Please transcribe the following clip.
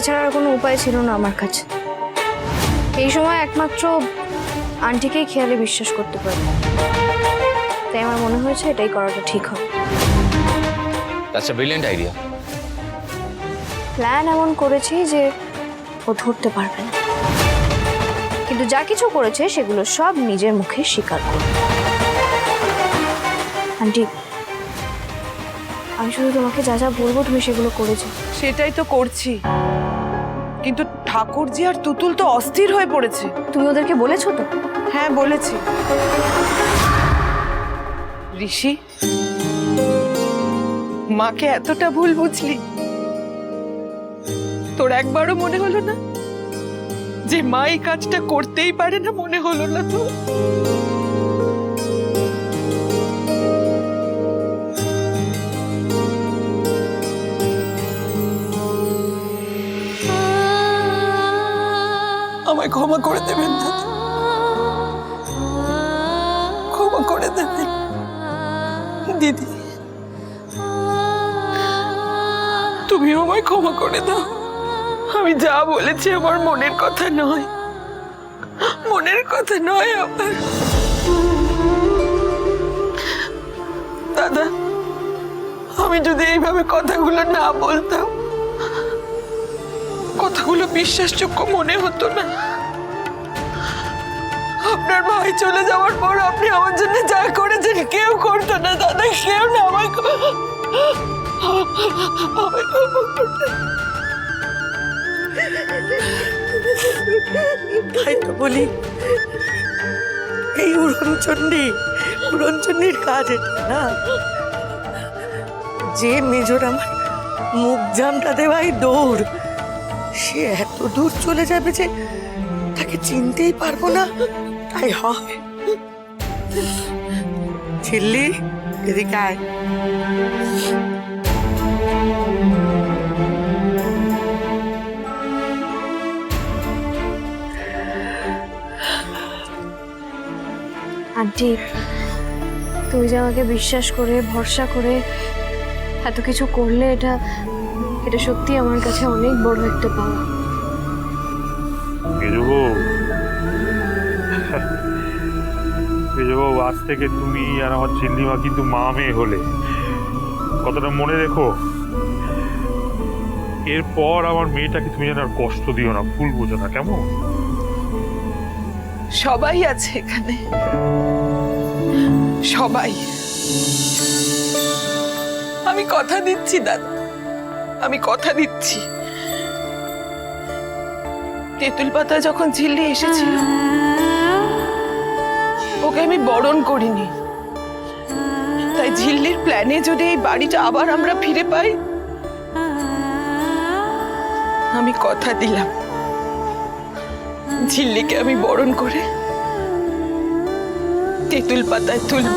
এছাড়া আর কোনো উপায় ছিল না আমার কাছে। এই সময় একমাত্র আন্টিকেই খেয়ালে বিশ্বাস করতে পারি তাই আমার মনে হয়েছে এটাই করাটা ঠিক হবে। That's a brilliant idea plan এমন করেছি যে ও ধরতে পারবে না। কিন্তু যা কিছু করেছে সেগুলো সব নিজের মুখে স্বীকার করবে। আন্টি আমি শুধু তোমাকে যা যা বলব তুমি সেগুলো করেছ। সেটাই তো করছি। কিন্তু ঠাকুরজি আর তুতুল তো অস্থির হয়ে পড়েছে। তুমি ওদেরকে বলেছ তো? হ্যাঁ বলেছি। ঋষি মাকে এতটা ভুল বুঝলি? তোর একবারও মনে হলো না? যে মা এই কাজটা করতেই পারে না মনে হলো না তো আমায় ক্ষমা করে দেবেন, দাদা। ক্ষমা করে দেবেন। দিদি তুমি আমায় ক্ষমা করে দাও। আমি যা বলেছি আমার মনের কথা নয়। মনের কথা নয় আমার। দাদা, আমি যদি এইভাবে কথাগুলো না বলতাম কথাগুলো বিশ্বাসযোগ্য মনে হতো না। আপনার ভাই চলে যাওয়ার পর আপনি আমার জন্য যা করেছেন কেউ করতো না, দাদা, কেউ না আমায় ক- আমায় ক্ষমা করতে তাই তো বলি, এই উড়নচণ্ডী উড়নচণ্ডীর কাজ না। যে মেজর আমার মুখ জামটা দেওয়াই দৌড়। সে এত দূর চলে যাবে যে তাকে চিনতেই পারব না। তাই হয় ছিল্লি, এদিকে আয়। আন্টি, তুমি যে আমাকে বিশ্বাস করে, ভরসা করে এত কিছু করলে, এটা এটা সত্যি আমার কাছে অনেক বড় একটা পাওয়া। মেজবউ মেজবউ আজ থেকে তুমি আর আমার চিল্লিমা কিন্তু মা মেয়ে হলে। কতটা মনে রেখো? এরপর আমার মেয়েটাকে তুমি যেন আর কষ্ট দিও না ভুল বোঝো না কেমন? সবাই আছে এখানে। সবাই। আমি কথা দিচ্ছি দাদা আমি কথা দিচ্ছি। তেঁতুল পাতা যখন ঝিল্লি এসেছিল, ওকে আমি বরণ করিনি। তাই ঝিল্লির প্ল্যানে যদি এই বাড়িটা আবার আমরা ফিরে পাই, আমি কথা দিলাম। ঝিল্লিকে আমি বরণ করে তেঁতুল পাতায় তুলব।